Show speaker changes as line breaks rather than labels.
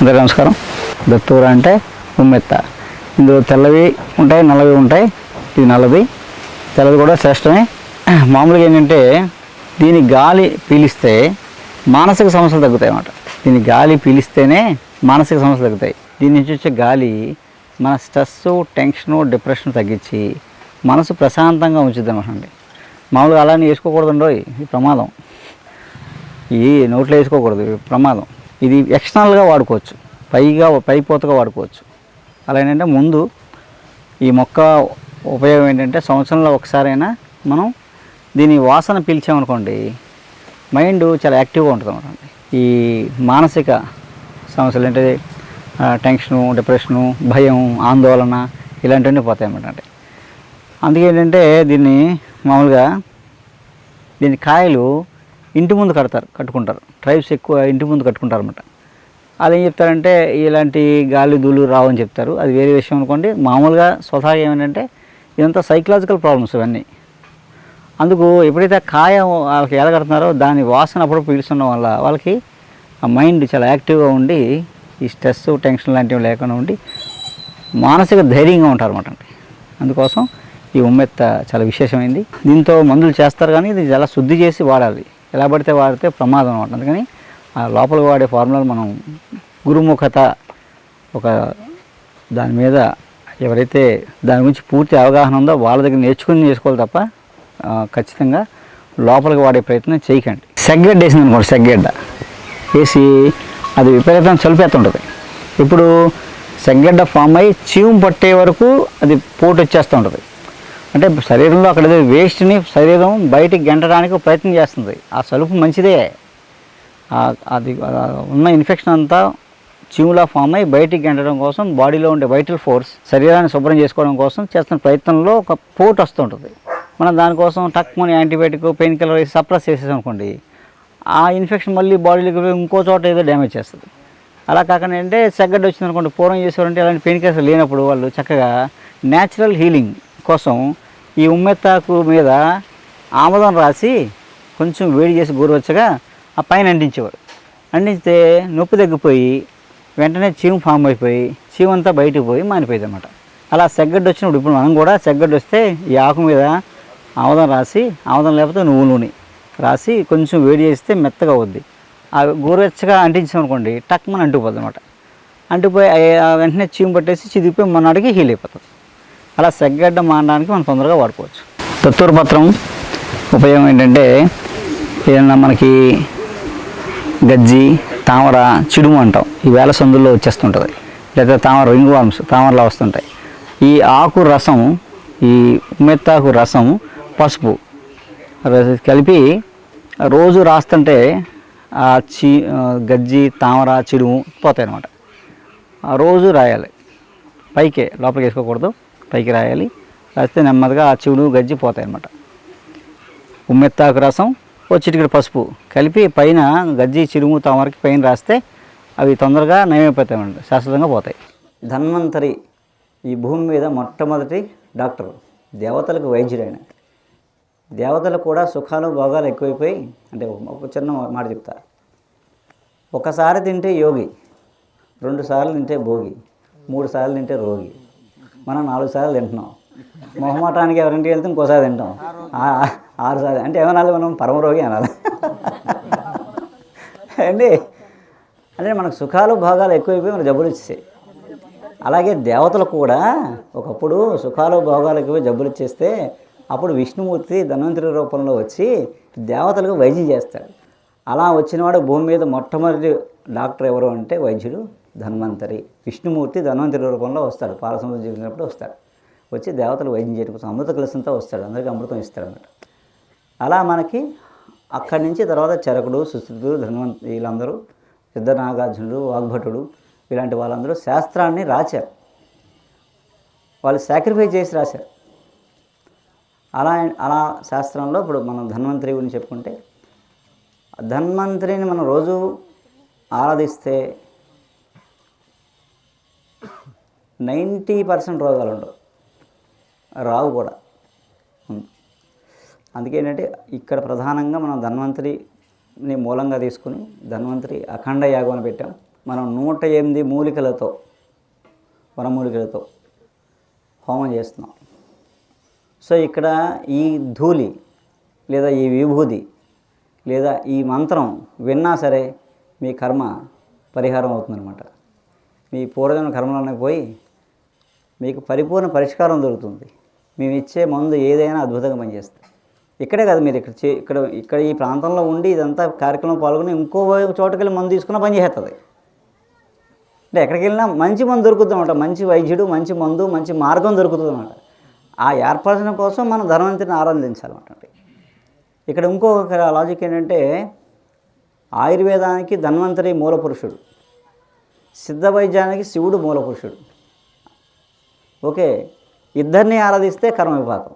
అందరికీ నమస్కారం. దత్తూర అంటే ఉమ్మెత్త. ఇందులో తెల్లవి ఉంటాయి నల్లవి ఉంటాయి. ఇది నల్లది. తెల్లది కూడా శ్రేష్టమే. మామూలుగా ఏంటంటే దీని గాలి పీలిస్తే మానసిక సమస్యలు తగ్గుతాయి అన్నమాట. దీని గాలి పీలిస్తేనే మానసిక సమస్యలు తగ్గుతాయి. దీని నుంచి వచ్చే గాలి మన స్ట్రెస్ టెన్షను డిప్రెషన్ తగ్గించి మనసు ప్రశాంతంగా ఉంచుద్ది అనమాట అండి. మామూలుగా అలానే వేసుకోకూడదండో ఇది ప్రమాదం. ఈ నోట్లో వేసుకోకూడదు ప్రమాదం. ఇది ఎక్స్టర్నల్గా వాడుకోవచ్చు. పైగా పైపోతగా వాడుకోవచ్చు. అలా ఏంటంటే ముందు ఈ మొక్క ఉపయోగం ఏంటంటే సంవత్సరంలో ఒకసారైనా మనం దీని వాసన పీల్చామనుకోండి మైండ్ చాలా యాక్టివ్గా ఉంటుంది అనమాట ఈ మానసిక సమస్యలు అంటే టెన్షను డిప్రెషను భయం ఆందోళన ఇలాంటివన్నీ పోతాయి అన్నమాట అందుకేంటంటే అందుకే ఏంటంటే దీన్ని మామూలుగా దీని కాయలు ఇంటి ముందు కడతారు కట్టుకుంటారు. ట్రైబ్స్ ఎక్కువ ఇంటి ముందు కట్టుకుంటారు అనమాట అదేం చెప్తారంటే ఇలాంటి గాలి దూలు రావని చెప్తారు. అది వేరే విషయం అనుకోండి. మామూలుగా స్వతహాగా ఏమంటే ఇదంతా సైకలాజికల్ ప్రాబ్లమ్స్ ఇవన్నీ. అందుకు ఎప్పుడైతే కాయం కాయ వాళ్ళకి ఎలగడుతున్నారో దాని వాసన అప్పుడు పీల్చుకోవడం వల్ల వాళ్ళకి ఆ మైండ్ చాలా యాక్టివ్గా ఉండి ఈ స్ట్రెస్ టెన్షన్ లాంటివి లేకుండా ఉండి మానసిక ధైర్యంగా ఉంటారు అనమాట అందుకోసం ఈ ఉమ్మెత్త చాలా విశేషమైంది. దీంతో మందులు చేస్తారు కానీ ఇది చాలా శుద్ధి చేసి వాడాలి. ఎలా పడితే వాడితే ప్రమాదం అనమాట. అందుకని ఆ లోపల వాడే ఫార్ములాలు మనం గురుముఖత ఒక దాని మీద ఎవరైతే దాని గురించి పూర్తి అవగాహన ఉందో వాళ్ళ దగ్గర నేర్చుకుని చేసుకోవాలి తప్ప ఖచ్చితంగా లోపలికి వాడే ప్రయత్నం చేయకండి. సెగ్గడ్డ వేసింది అనుకోండి సెగ్గడ్డ. వేసి అది విపరీతం చలిపేస్తుంటుంది. ఇప్పుడు సెగ్గడ్డ ఫామ్ అయ్యి చీము పట్టే వరకు అది పోటు వచ్చేస్తూ ఉంటుంది అంటే శరీరంలో అక్కడ ఏదో వేస్ట్ని శరీరం బయటికి గెంటడానికి ప్రయత్నం చేస్తుంది. ఆ సలుపు మంచిదే. అది ఉన్న ఇన్ఫెక్షన్ అంతా చీములా ఫామ్ అయ్యి బయటికి గెంటడం కోసం బాడీలో ఉండే వైటల్ ఫోర్స్ శరీరాన్ని శుభ్రం చేసుకోవడం కోసం చేస్తున్న ప్రయత్నంలో ఒక పోటు వస్తుంటుంది మనం దానికోసం టక్ మన యాంటీబయాటిక్ పెయిన్ కిల్లర్ వేసి సప్రెస్ చేసేసనుకోండి ఆ ఇన్ఫెక్షన్ మళ్ళీ బాడీలోకి ఇంకో చోట ఏదో డ్యామేజ్ చేస్తుంది. అలా కాకుండా అంటే సెగ్గడ్డ వచ్చింది అనుకోండి పూర్వం చేసేవారంటే అలాంటి పెయిన్ కిల్లర్స్ లేనప్పుడు వాళ్ళు చక్కగా న్యాచురల్ హీలింగ్ కోసం ఈ ఉమ్మెత్తాకు మీద ఆముదం రాసి కొంచెం వేడి చేసి గోరువెచ్చగా ఆ పైన అంటించేవారు అంటించితే నొప్పి తగ్గిపోయి వెంటనే చీము ఫామ్ అయిపోయి చీము అంతా బయటకు పోయి మానిపోయింది అనమాట అలా సెగ్గడ్డు వచ్చినప్పుడు ఇప్పుడు మనం కూడా సెగ్గడ్డు వస్తే ఈ ఆకు మీద ఆముదం రాసి ఆముదం లేకపోతే నువ్వు నూనె రాసి కొంచెం వేడి చేస్తే మెత్తగా అవుద్ది. ఆ గోరువెచ్చగా అంటించామనుకోండి టక్ మన అంటుకుపోద్ది అనమాట అంటుకుపోయి వెంటనే చీము పట్టేసి చిదిగిపోయి మొన్నటికి హీల్ అయిపోతుంది అలా సెగ్గడ్డ మానడానికి మనం తొందరగా వాడుకోవచ్చు. తత్తూరు పత్రం ఉపయోగం ఏంటంటే ఏదన్నా మనకి గజ్జి తామర చిడుము అంటాం. ఈ వేల సందుల్లో వచ్చేస్తుంటుంది. లేదా తామర రింగ్ వామ్స్ తామరలా వస్తుంటాయి. ఈ ఆకు రసం ఈ మెత్తాకు రసం పసుపు కలిపి రోజు రాస్తుంటే ఆ చి గజ్జి తామర చిడుము పోతాయి అన్నమాట ఆ రోజు రాయాలి. పైకే లోపలికి వేసుకోకూడదు. పైకి రాయాలి. రాస్తే నెమ్మదిగా ఆ చెవులు గజ్జి పోతాయి అన్నమాట. ఉమ్మెత్తాకు రసం ఓ చిటికెడు పసుపు కలిపి పైన గజ్జి చిరుము తామరకి పైన రాస్తే అవి తొందరగా నయమైపోతాయి శాశ్వతంగా పోతాయి. ధన్వంతరి ఈ భూమి మీద మొట్టమొదటి డాక్టర్ దేవతలకు వైద్యుడైన. దేవతలు దేవతలకు కూడా సుఖాలు భోగాలు ఎక్కువైపోయి అంటే ఒక చిన్న మాట చెప్తా. ఒకసారి తింటే యోగి రెండు సార్లు తింటే భోగి మూడు సార్లు తింటే రోగి. మనం నాలుగు సార్లు తింటున్నాం. మొహమాటానికి ఎవరింటికి వెళ్తే ఇంకోసారి తింటాం. ఆరు సార్లు. అంటే ఏమనాలి మనం? పరమరోగి అనాలి. అండి అంటే మనకు సుఖాలు భోగాలు ఎక్కువైపోయి మనకు జబ్బులు వచ్చేసాయి. అలాగే దేవతలు కూడా ఒకప్పుడు సుఖాలు భోగాలు ఎక్కువ జబ్బులు ఇచ్చేస్తే అప్పుడు విష్ణుమూర్తి ధన్వంతరి రూపంలో వచ్చి దేవతలకు వైద్యం చేస్తాడు. అలా వచ్చినవాడు భూమి మీద మొట్టమొదటి డాక్టర్ ఎవరు అంటే వైద్యుడు ధన్వంతరి. విష్ణుమూర్తి ధన్వంతరి రూపంలో వస్తాడు. పాలసముద్రం జరిగినప్పుడు వస్తాడు. వచ్చి దేవతలు వైద్యం చేయడం కోసం అమృత కలసంతో వస్తాడు. అందరికీ అమృతం ఇస్తాడు అన్నమాట అలా మనకి అక్కడి నుంచి తర్వాత చరకుడు సుశ్రుతుడు ధన్వంత వీళ్ళందరూ సిద్ధనాగార్జునుడు వాగ్భటుడు ఇలాంటి వాళ్ళందరూ శాస్త్రాన్ని రాశారు. వాళ్ళు సాక్రిఫైస్ చేసి రాశారు. అలా అలా శాస్త్రంలో ఇప్పుడు మనం ధన్వంతరి గురించి చెప్పుకుంటే ధన్వంతరిని మనం రోజు ఆరాధిస్తే నైంటీ పర్సెంట్ రోగాలు ఉండవు. రావు కూడా. అందుకే ఏంటంటే ఇక్కడ ప్రధానంగా మనం ధన్వంతరిని మూలంగా తీసుకుని ధన్వంతరి అఖండ యాగం పెట్టాం. మనం నూట ఎనిమిది మూలికలతో వనమూలికలతో హోమం చేస్తున్నాం. సో ఇక్కడ ఈ ధూళి లేదా ఈ విభూది లేదా ఈ మంత్రం విన్నా సరే మీ కర్మ పరిహారం అవుతుందన్నమాట. మీ పూర్వజన్మ కర్మలోనే పోయి మీకు పరిపూర్ణ పరిష్కారం దొరుకుతుంది. మేము ఇచ్చే మందు ఏదైనా అద్భుతంగా పనిచేస్తుంది. ఇక్కడే కాదు మీరు ఇక్కడ చే ఇక్కడ ఇక్కడ ఈ ప్రాంతంలో ఉండి ఇదంతా కార్యక్రమం పాల్గొని ఇంకో చోటుకి వెళ్ళి మందు తీసుకున్న పని చేస్తుంది అంటే ఎక్కడికి వెళ్ళినా మంచి మందు దొరుకుతుంది అనమాట మంచి వైద్యుడు మంచి మందు మంచి మార్గం దొరుకుతుంది అనమాట ఆ ఏర్పరచడం కోసం మనం ధనవంతుని ఆరాధించాలన్నమాట. ఇక్కడ ఇంకొక లాజిక్ ఏంటంటే ఆయుర్వేదానికి ధన్వంతరి మూల పురుషుడు సిద్ధ వైద్యానికి శివుడు మూల పురుషుడు ఓకే. ఇద్దరిని ఆరాధిస్తే కర్మవిపాకం